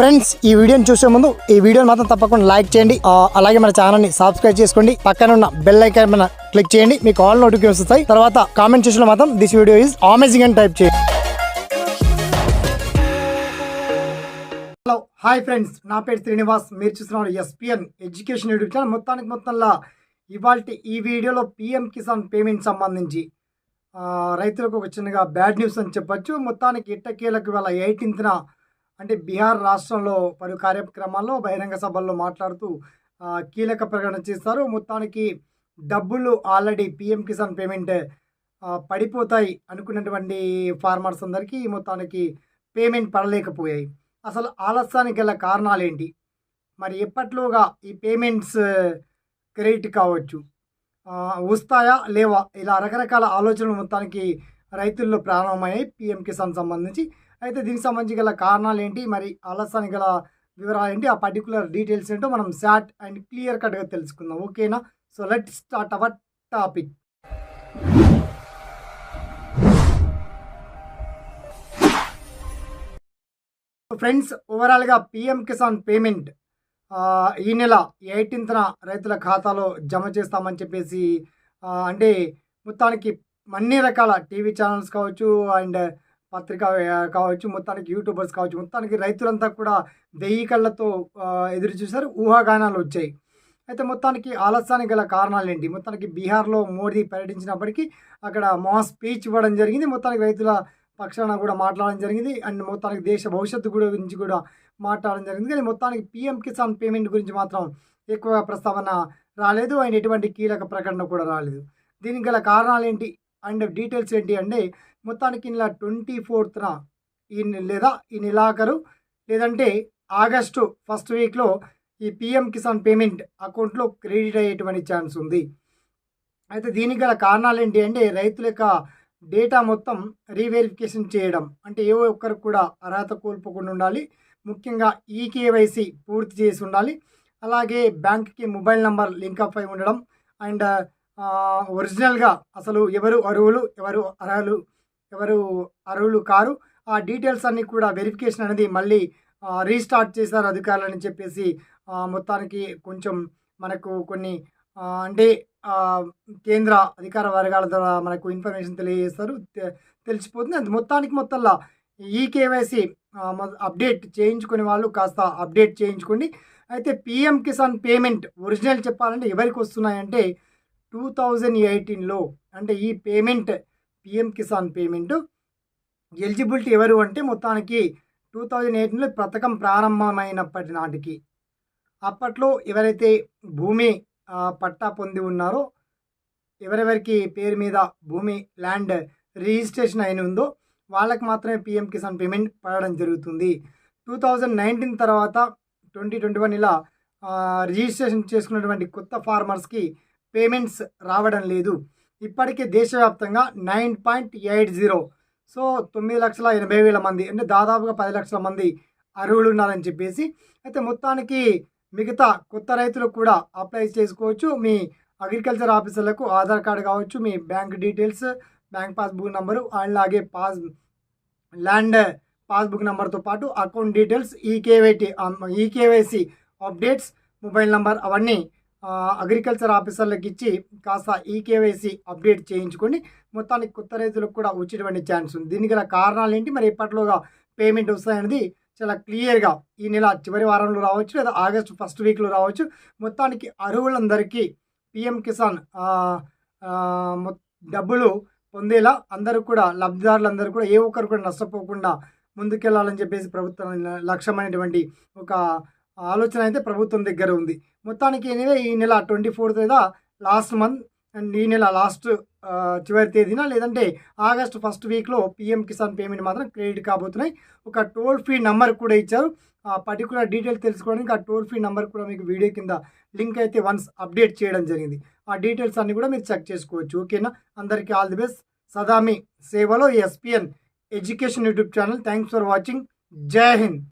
Friends ఈ వీడియోని చూసే ముందు ఈ వీడియోని మాత్రం తప్పకుండా లైక్ చేయండి. అలాగే మన ఛానల్ని సబ్స్క్రైబ్ చేసుకోండి. పక్కన ఉన్న బెల్ ఐకాన్ మన క్లిక్ చేయండి. మీకు ఆల్ నోటిఫికేషన్ వస్తాయి. తర్వాత కామెంట్ చేసిన మాత్రం దిస్ వీడియో ఈజ్ అమేజింగ్ అని టైప్ చేయండి. హలో హాయ్ ఫ్రెండ్స్ నా పేరు శ్రీనివాస్. మీరు చూస్తున్నారు ఎస్పిఎన్ ఎడ్యుకేషన్ యూట్యూబ్ ఛానల్ మొత్తానికి మొత్తంలో ఇవాళ ఈ వీడియోలో పిఎం కిసాన్ పేమెంట్ సంబంధించి రైతులకు ఒక చిన్నగా బ్యాడ్ న్యూస్ అని చెప్పొచ్చు. మొత్తానికి ఇట్టకేలకు వేళ ఎయిటీన్త్న అంటే బీహార్ రాష్ట్రంలో పలు కార్యక్రమాల్లో బహిరంగ సభల్లో మాట్లాడుతూ కీలక ప్రకటన చేస్తారు మొత్తానికి డబ్బులు ఆల్రెడీ పిఎం కిసాన్ పేమెంట్ పడిపోతాయి అనుకున్నటువంటి ఫార్మర్స్ అందరికీ మొత్తానికి పేమెంట్ పడలేకపోయాయి. అసలు ఆలస్యానికి గల కారణాలు ఏంటి? మరి ఎప్పట్లోగా ఈ పేమెంట్స్ క్రెడిట్ కావచ్చు? వస్తాయా లేవా? ఇలా రకరకాల ఆలోచనలు మొత్తానికి రైతుల్లో ప్రారంభమయ్యాయి. పిఎం కిసాన్ సంబంధించి అయితే దీనికి సంబంధించి గల కారణాలు ఏంటి మరి ఆలస్యానికి గల వివరాలు ఏంటి ఆ పర్టికులర్ డీటెయిల్స్ ఏంటో మనం శాట్ అండ్ క్లియర్ కట్గా తెలుసుకుందాం. ఓకేనా? So let start our topic friends ఓవరాల్గా పిఎం కిసాన్ పేమెంట్ ఈ నెల ఎయిటీన్త్న రైతుల ఖాతాలో జమ చేస్తామని చెప్పేసి అంటే మొత్తానికి అన్ని రకాల టీవీ ఛానల్స్ కావచ్చు అండ్ పత్రిక కావచ్చు మొత్తానికి యూట్యూబర్స్ కావచ్చు మొత్తానికి రైతులంతా కూడా వెయ్యి కళ్ళతో ఎదురు చూశారు ఊహాగానాలు వచ్చాయి. అయితే మొత్తానికి ఆలస్యానికి గల కారణాలు ఏంటి మొత్తానికి బీహార్లో మోడీ పర్యటించినప్పటికీ అక్కడ మా స్పీచ్ ఇవ్వడం జరిగింది మొత్తానికి రైతుల పక్షాన కూడా మాట్లాడడం జరిగింది అండ్ మొత్తానికి దేశ భవిష్యత్తు కూడా గురించి కూడా మాట్లాడడం జరిగింది. కానీ మొత్తానికి పీఎం కిసాన్ పేమెంట్ గురించి మాత్రం ఎక్కువగా ప్రస్తావన రాలేదు అండ్ ఎటువంటి కీలక ప్రకటన కూడా రాలేదు. దీనికి గల కారణాలు ఏంటి అండ్ డీటెయిల్స్ ఏంటి అంటే మొత్తానికి ఇలా ట్వంటీ ఫోర్త్న ఈ లేదా ఈ నెలాఖరు లేదంటే ఆగస్టు ఫస్ట్ వీక్లో ఈ పిఎం కిసాన్ పేమెంట్ అకౌంట్లో క్రెడిట్ అయ్యేటువంటి ఛాన్స్ ఉంది. అయితే దీనికి గల కారణాలు ఏంటి అంటే రైతుల యొక్క డేటా మొత్తం రీవెరిఫికేషన్ చేయడం. అంటే ఏ ఒక్కరికి కూడా అర్హత కోల్పోకుండా ఉండాలి. ముఖ్యంగా ఈకేవైసీ పూర్తి చేసి ఉండాలి. అలాగే బ్యాంక్కి మొబైల్ నంబర్ లింకప్ అయి ఉండడం. అండ్ ఒరిజినల్గా అసలు ఎవరు అర్హులు ఎవరు అర్హులు ఎవరు అర్హులు కారు ఆ డీటెయిల్స్ అన్నీ కూడా వెరిఫికేషన్ అనేది మళ్ళీ రీస్టార్ట్ చేశారు అధికారులని చెప్పేసి మొత్తానికి కొంచెం మనకు కొన్ని అంటే కేంద్ర అధికార వర్గాల ద్వారా మనకు ఇన్ఫర్మేషన్ తెలియజేస్తారు తె- తెలిసిపోతుంది. అది మొత్తానికి మొత్తంలో ఈ కేవైసీ అప్డేట్ చేయించుకునే వాళ్ళు కాస్త అప్డేట్ చేయించుకోండి. అయితే పిఎం కిసాన్ పేమెంట్ ఒరిజినల్ చెప్పాలంటే ఎవరికి వస్తున్నాయంటే టూ థౌజండ్ ఎయిటీన్లో అంటే ఈ payment PM Kisan payment. Eligibility ఎవరు అంటే మొత్తానికి టూ థౌజండ్ ఎయిటీన్లో పథకం ప్రారంభమైనప్పటి నాటికి. అప్పట్లో ఎవరైతే భూమి పట్టా పొంది ఉన్నారో ఎవరెవరికి పేరు మీద భూమి ల్యాండ్ రిజిస్ట్రేషన్ అయిన ఉందో వాళ్ళకి మాత్రమే పిఎం కిసాన్ పేమెంట్ పడడం జరుగుతుంది. టూ థౌజండ్ నైన్టీన్ తర్వాత ట్వంటీ ట్వంటీ వన్ ఇలా రిజిస్ట్రేషన్ చేసుకున్నటువంటి కొత్త ఫార్మర్స్కి పేమెంట్స్ రావడం లేదు. ఇప్పటికే దేశవ్యాప్తంగా nine point eight zero. So తొమ్మిది లక్షల ఎనభై వేల మంది అంటే దాదాపుగా పది లక్షల మంది అర్హులు ఉన్నారని చెప్పేసి అయితే మొత్తానికి మిగతా కొత్త రైతులు కూడా అప్లై చేసుకోవచ్చు. మీ అగ్రికల్చర్ ఆఫీసర్లకు ఆధార్ కార్డు కావచ్చు మీ bank details bank passbook number అలాగే పాస్ ల్యాండ్ పాస్బుక్ నెంబర్తో పాటు account details EKYT EKYC updates mobile number అవన్నీ అగ్రికల్చర్ ఆఫీసర్లకు ఇచ్చి కాస్త ఈకేవైసీ అప్డేట్ చేయించుకొని మొత్తానికి కొత్త రైతులకు కూడా వచ్చేటువంటి ఛాన్స్ ఉంది. దీనికి గల కారణాలు ఏంటి? మరి ఎప్పట్లోగా పేమెంట్ వస్తాయనేది చాలా క్లియర్గా ఈ నెల చివరి వారంలో రావచ్చు లేదా ఆగస్టు ఫస్ట్ వీక్లో రావచ్చు. మొత్తానికి అర్హులందరికీ పిఎం కిసాన్ మొ- డబ్బులు పొందేలా అందరూ కూడా లబ్ధిదారులందరూ కూడా ఏ ఒక్కరు కూడా నష్టపోకుండా ముందుకెళ్ళాలని చెప్పేసి ప్రభుత్వం లక్ష్యమైనటువంటి ఒక ఆలోచన అయితే ప్రభుత్వం దగ్గర ఉంది. మొత్తానికి ఎనివే ఈ నెల ట్వంటీ ఫోర్త్ లేదా లాస్ట్ మంత్ అండ్ ఈ నెల లాస్ట్ చివరి తేదీన లేదంటే ఆగస్ట్ ఫస్ట్ వీక్లో పిఎం కిసాన్ పేమెంట్ మాత్రం క్రెడిట్ కాబోతున్నాయి. ఒక టోల్ ఫ్రీ నెంబర్ కూడా ఇచ్చారు. ఆ పర్టికులర్ డీటెయిల్స్ తెలుసుకోవడానికి ఆ టోల్ ఫ్రీ నెంబర్ కూడా మీకు వీడియో కింద లింక్ అయితే వన్స్ అప్డేట్ చేయడం జరిగింది. ఆ డీటెయిల్స్ అన్ని కూడా మీరు చెక్ చేసుకోవచ్చు ఓకేనా? అందరికీ ఆల్ ది బెస్ట్. సదామి సేవలో SPN education YouTube channel. Thanks for watching. జై హింద్.